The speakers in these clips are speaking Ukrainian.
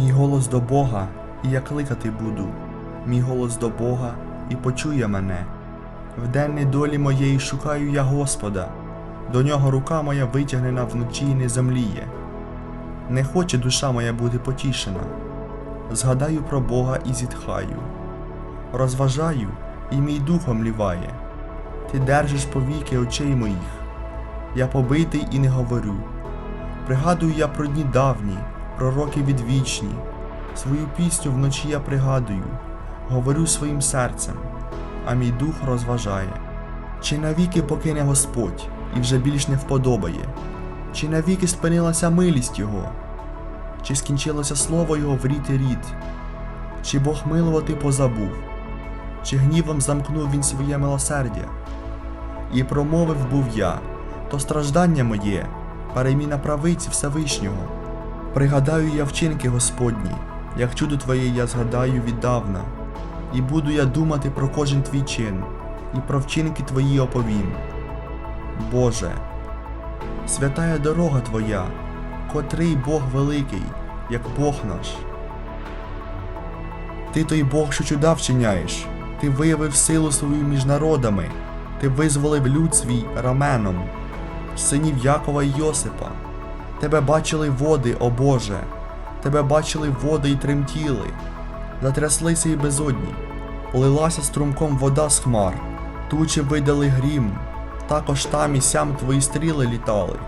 Мій голос до Бога, і я кликати буду, мій голос до Бога, і почує мене. В день недолі моєї шукаю я Господа, до нього рука моя витягнена вночі і не замліє. Не хоче душа моя бути потішена. Згадаю про Бога і зітхаю. Розважаю, і мій дух омліває. Ти держиш повіки очей моїх. Я побитий і не говорю. Пригадую я про дні давні, про роки відвічні. Свою пісню вночі я пригадую, говорю своїм серцем, а мій дух розважає. Чи навіки покине Господь і вже більш не вподобає? Чи навіки спинилася милість Його? Чи скінчилося слово Його в рід і рід? Чи Бог милувати позабув? Чи гнівом замкнув він своє милосердя? І промовив був я, то страждання моє, переміна правиці Всевишнього. Пригадаю я вчинки Господні, як чудо Твоє я згадаю віддавна, і буду я думати про кожен твій чин, і про вчинки Твої оповім. Боже, святая дорога Твоя, котрий Бог великий, як Бог наш. Ти той Бог, що чуда вчиняєш, ти виявив силу свою між народами, ти визволив люд свій раменом, синів Якова й Йосипа. Тебе бачили води, о Боже, тебе бачили води й тремтіли, затряслися й безодні, лилася струмком вода з хмар, тучі видали грім, також там і сям твої стріли літали.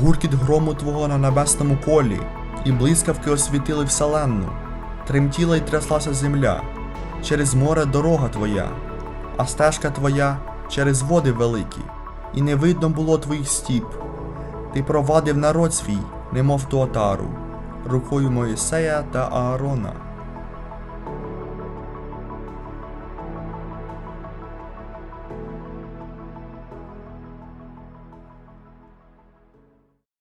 Гуркіт грому твого на небесному колі, і блискавки освітили вселенну, тремтіла й тряслася земля, через море дорога твоя, а стежка твоя через води великі, і не видно було твоїх стіп. Ти провадив народ свій, немов ту отару, рукою Моїсея та Аарона.